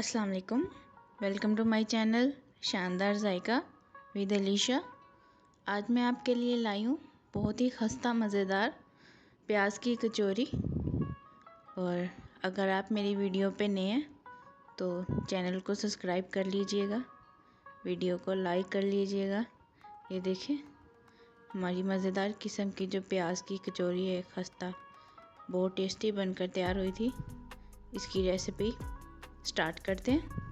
अस्सलाम वालेकुम welcome to my channel शानदार जायका विद अलीशा आज मैं आपके लिए लाई हूँ बहुत ही खस्ता, मज़ेदार प्याज की कचौरी। और अगर आप मेरी वीडियो पे नए हैं तो चैनल को सब्सक्राइब कर लीजिएगा, वीडियो को लाइक कर लीजिएगा। ये देखें हमारी मज़ेदार किस्म की जो प्याज की कचौरी है, खस्ता, बहुत टेस्टी बनकर तैयार हुई थी। इसकी रेसिपी स्टार्ट करते हैं।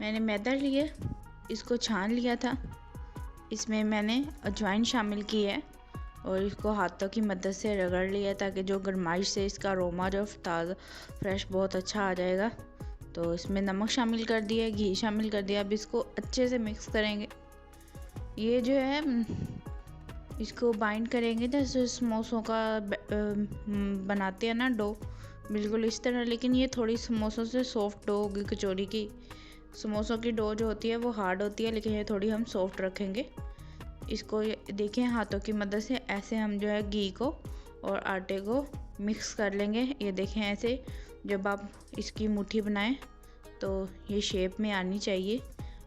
मैंने मैदा लिया, इसको छान लिया था। इसमें मैंने अजवाइन शामिल की है और इसको हाथों की मदद से रगड़ लिया ताकि जो गरमाइश से इसका रोमा जो ताज़ा, फ्रेश बहुत अच्छा आ जाएगा। तो इसमें नमक शामिल कर दिया, घी शामिल कर दिया। अब इसको अच्छे से मिक्स करेंगे। ये जो है, इसको बाइंड करेंगे जैसे समोसों का बनाते हैं ना डो बिल्कुल इस तरह, लेकिन ये थोड़ी समोसों से सॉफ्ट डो होगी कचौरी की। समोसों की डो जो होती है वो हार्ड होती है, लेकिन ये थोड़ी हम सॉफ्ट रखेंगे। इसको देखें हाथों की मदद से, ऐसे हम जो है घी को और आटे को मिक्स कर लेंगे। ये देखें ऐसे, जब आप इसकी मुट्ठी बनाएँ तो ये शेप में आनी चाहिए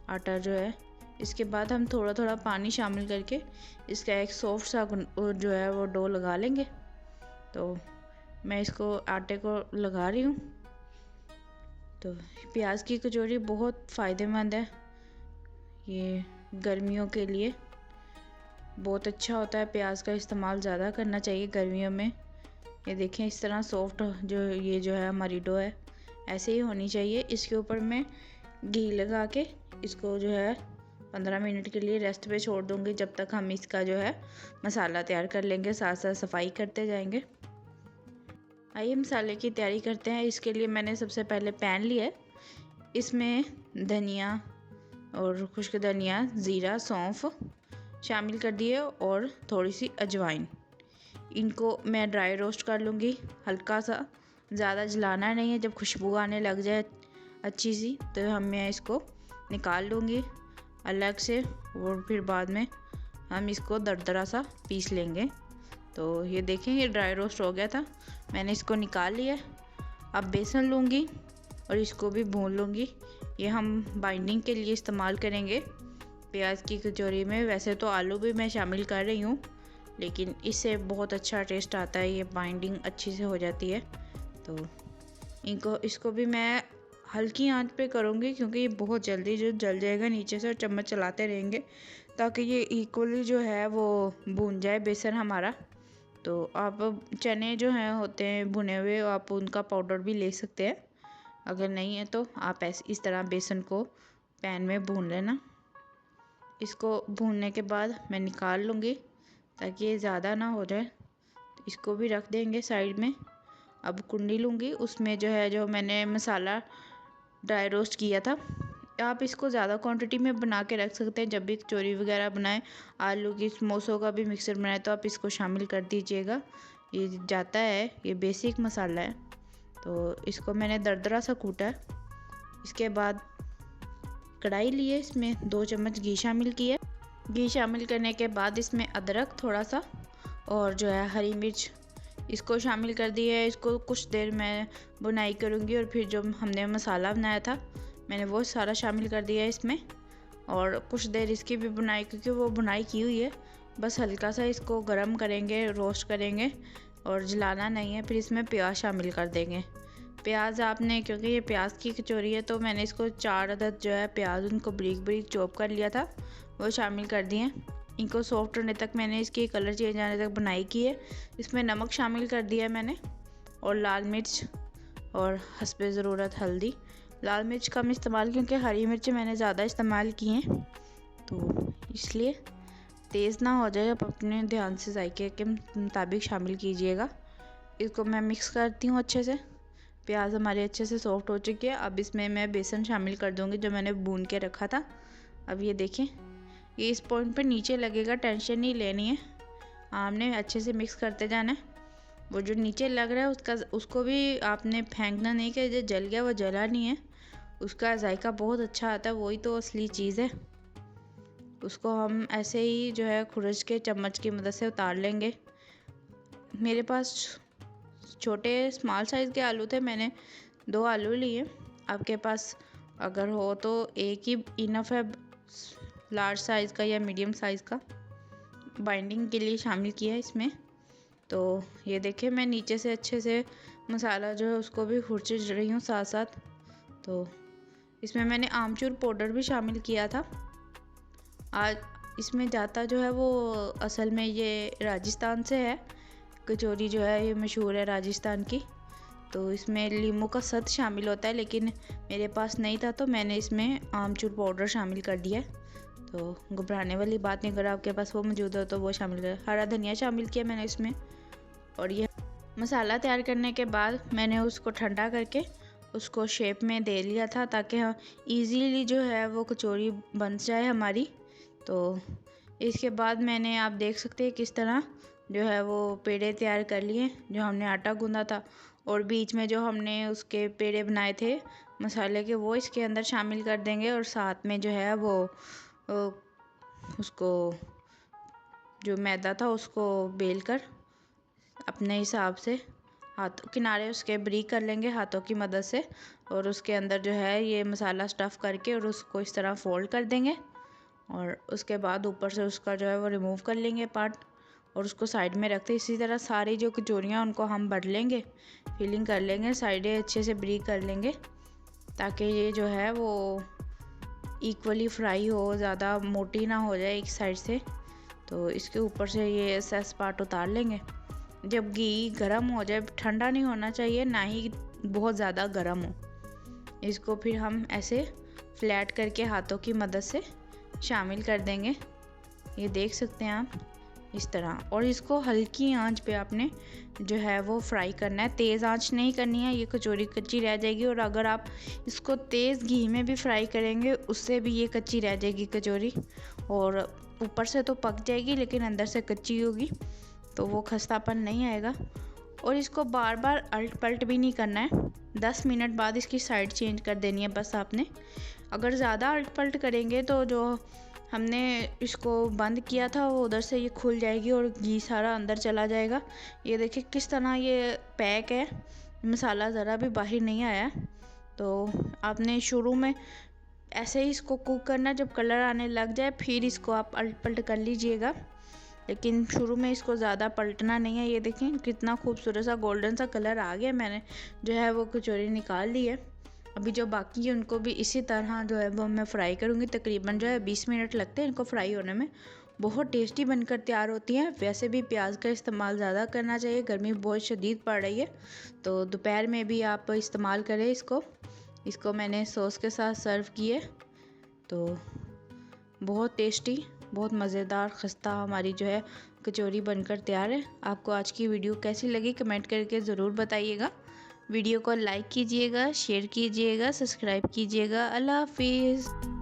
आटा जो है। इसके बाद हम थोड़ा थोड़ा पानी शामिल करके इसका एक सॉफ्ट सा जो है वो डो लगा लेंगे। तो मैं इसको आटे को लगा रही हूँ। तो प्याज की कचौरी बहुत फ़ायदेमंद है। ये गर्मियों के लिए बहुत अच्छा होता है। प्याज का इस्तेमाल ज़्यादा करना चाहिए गर्मियों में। ये देखें इस तरह सॉफ्ट जो ये जो है हमारी डो है, ऐसे ही होनी चाहिए। इसके ऊपर मैं घी लगा के इसको जो है पंद्रह मिनट के लिए रेस्ट पे छोड़ दूँगी। जब तक हम इसका जो है मसाला तैयार कर लेंगे साथ साथ सफ़ाई करते जाएँगे। आइए मसाले की तैयारी करते हैं। इसके लिए मैंने सबसे पहले पैन लिया इसमें धनिया और खुश्क धनिया, ज़ीरा, सौंफ शामिल कर दिए और थोड़ी सी अजवाइन। इनको मैं ड्राई रोस्ट कर लूँगी। हल्का सा ज़्यादा जलाना नहीं है। जब खुशबू आने लग जाए अच्छी सी तो हम मैं इसको निकाल लूँगी अलग से और फिर बाद में हम इसको दरदरा सा पीस लेंगे। तो ये देखें, ये ड्राई रोस्ट हो गया था। मैंने इसको निकाल लिया। अब बेसन लूँगी और इसको भी भून लूँगी। ये हम बाइंडिंग के लिए इस्तेमाल करेंगे। प्याज की कचौरी में वैसे तो आलू भी मैं शामिल कर रही हूँ, लेकिन इससे बहुत अच्छा टेस्ट आता है। ये बाइंडिंग अच्छी से हो जाती है। तो इनको, इसको भी मैं हल्की आँच पे करूँगी, क्योंकि ये बहुत जल्दी जो जल जाएगा नीचे से चम्मच चलाते रहेंगे, ताकि ये इक्वली जो है वो भून जाए बेसन हमारा। तो आप चने जो हैं, होते हैं भुने हुए, आप उनका पाउडर भी ले सकते हैं। अगर नहीं है तो आप ऐसे, इस तरह बेसन को पैन में भून लेना। इसको भूनने के बाद मैं निकाल लूँगी, ताकि ये ज़्यादा ना हो जाए। इसको भी रख देंगे साइड में। अब कुंडी लूँगी। उसमें जो है, जो मैंने मसाला ड्राई रोस्ट किया था आप इसको ज़्यादा क्वांटिटी में बना के रख सकते हैं। जब भी कचौरी वगैरह बनाएँ, आलू की समोसों का भी मिक्सर बनाए तो आप इसको शामिल कर दीजिएगा। ये जाता है, ये बेसिक मसाला है। तो इसको मैंने दरदरा सा कूटा इसके बाद कढ़ाई लिए इसमें, दो चम्मच घी शामिल किया घी शामिल करने के बाद इसमें अदरक थोड़ा सा और जो है हरी मिर्च, इसको शामिल कर दिया है। इसको कुछ देर मैं बुनाई करूँगी और फिर जो हमने मसाला बनाया था मैंने वो सारा शामिल कर दिया इसमें। और कुछ देर इसकी भी बुनाई, क्योंकि वो बुनाई की हुई है। बस हल्का सा इसको गर्म करेंगे, रोस्ट करेंगे और जलाना नहीं है, फिर इसमें प्याज शामिल कर देंगे। प्याज आपने, क्योंकि ये प्याज की कचौरी है तो मैंने इसको चार अदद जो है प्याज उनको ब्रीक ब्रीक चॉप कर लिया था, वो शामिल कर दिए इनको सॉफ्ट होने तक मैंने इसकी कलर चेंज आने तक बनाई की है। इसमें नमक शामिल कर दिया है मैंने और लाल मिर्च और हसब ज़रूरत, हल्दी। लाल मिर्च कम इस्तेमाल क्योंकि हरी मिर्च मैंने ज़्यादा इस्तेमाल की हैं। तो इसलिए तेज़ ना हो जाए, आप अपने ध्यान से जायके के मुताबिक शामिल कीजिएगा। इसको मैं मिक्स करती हूँ अच्छे से। प्याज हमारे अच्छे से सॉफ्ट हो चुकी है। अब इसमें मैं बेसन शामिल कर दूँगी, जो मैंने भून के रखा था। अब ये देखें, ये इस पॉइंट पर नीचे लगेगा, टेंशन नहीं लेनी है। आपने अच्छे से मिक्स करते जाना है। वो जो नीचे लग रहा है, उसका, उसको भी आपने फेंकना नहीं, कि जो जल गया, वो जला नहीं है। उसका जायका बहुत अच्छा आता है, वही तो असली चीज़ है। उसको हम ऐसे ही जो है खुरच के, चम्मच की मदद से उतार लेंगे। मेरे पास छोटे स्मॉल साइज़ के आलू थे, मैंने दो आलू लिए। आपके पास अगर हो तो एक ही इनफ है लार्ज साइज़ का या मीडियम साइज़ का। बाइंडिंग के लिए शामिल किया है इसमें। तो ये देखिए मैं नीचे से अच्छे से मसाला जो है उसको भी खुरच रही हूँ साथ साथ तो इसमें मैंने आमचूर पाउडर भी शामिल किया था। आज इसमें जाता जो है वो असल में ये राजस्थान से है। कचौरी जो है ये मशहूर है राजस्थान की। तो इसमें लीमू का सत शामिल होता है, लेकिन मेरे पास नहीं था तो मैंने इसमें आमचूर पाउडर शामिल कर दिया तो घबराने वाली बात नहीं, अगर आपके पास वो मौजूद हो तो वो शामिल कर। हरा धनिया शामिल किया मैंने इसमें। और ये मसाला तैयार करने के बाद मैंने उसको ठंडा करके उसको शेप में दे लिया था ताकि हम ईज़ीली जो है वो कचौरी बन जाए हमारी। तो इसके बाद मैंने आप देख सकते हैं किस तरह जो है वो पेड़े तैयार कर लिए जो हमने आटा गूंदा था और बीच में जो हमने उसके पेड़े बनाए थे मसाले के वो इसके अंदर शामिल कर देंगे और साथ में जो है वो, वो उसको जो मैदा था उसको बेल कर अपने हिसाब से हाथ, किनारे उसके ब्रीक कर लेंगे हाथों की मदद से और उसके अंदर जो है ये मसाला स्टफ़ करके और उसको इस तरह फोल्ड कर देंगे और उसके बाद ऊपर से उसका जो है वो रिमूव कर लेंगे पार्ट और उसको साइड में रखते इसी तरह सारी जो कचोरियाँ उनको हम बढ़ लेंगे फिलिंग कर लेंगे साइडें अच्छे से ब्रीक कर लेंगे ताकि ये जो है वो इक्वली फ्राई हो, ज़्यादा मोटी ना हो जाए एक साइड से। तो इसके ऊपर से ये सेस पार्ट उतार लेंगे। जब घी गर्म हो जाए, ठंडा नहीं होना चाहिए, ना ही बहुत ज़्यादा गर्म हो। इसको फिर हम ऐसे फ्लैट करके हाथों की मदद से शामिल कर देंगे। ये देख सकते हैं आप इस तरह। और इसको हल्की आँच पे आपने जो है वो फ्राई करना है। तेज़ आँच नहीं करनी है, ये कचौरी कच्ची रह जाएगी। और अगर आप इसको तेज़ घी में भी फ्राई करेंगे, उससे भी ये कच्ची रह जाएगी कचौरी। और ऊपर से तो पक जाएगी, लेकिन अंदर से कच्ची होगी। तो वो खस्तापन नहीं आएगा। और इसको बार बार अल्ट पल्ट भी नहीं करना है। दस मिनट बाद इसकी साइड चेंज कर देनी है बस आपने। अगर ज़्यादा अल्ट पल्ट करेंगे तो जो हमने इसको बंद किया था, वो उधर से ये खुल जाएगी और घी सारा अंदर चला जाएगा। ये देखिए किस तरह ये पैक है। मसाला ज़रा भी बाहर नहीं आया। तो आपने शुरू में ऐसे ही इसको कुक करना, जब कलर आने लग जाए, फिर इसको आप अल्ट पल्ट कर लीजिएगा। लेकिन शुरू में इसको ज़्यादा पलटना नहीं है। ये देखें कितना खूबसूरत सा गोल्डन सा कलर आ गया। मैंने जो है वो कचौरी निकाल ली है। अभी जो बाकी है, उनको भी इसी तरह जो है वो मैं फ्राई करूँगी। तकरीबन जो है बीस मिनट लगते हैं इनको फ्राई होने में। बहुत टेस्टी बनकर तैयार होती हैं। वैसे भी प्याज का इस्तेमाल ज़्यादा करना चाहिए। गर्मी बहुत शदीद पड़ रही है। तो दोपहर में भी आप इस्तेमाल करें इसको। इसको मैंने सॉस के साथ सर्व किए। तो बहुत टेस्टी बहुत मज़ेदार खस्ता हमारी जो है कचौरी बनकर तैयार है। आपको आज की वीडियो कैसी लगी कमेंट करके ज़रूर बताइएगा। वीडियो को लाइक कीजिएगा, शेयर कीजिएगा, सब्सक्राइब कीजिएगा। अल्लाह हाफिज़।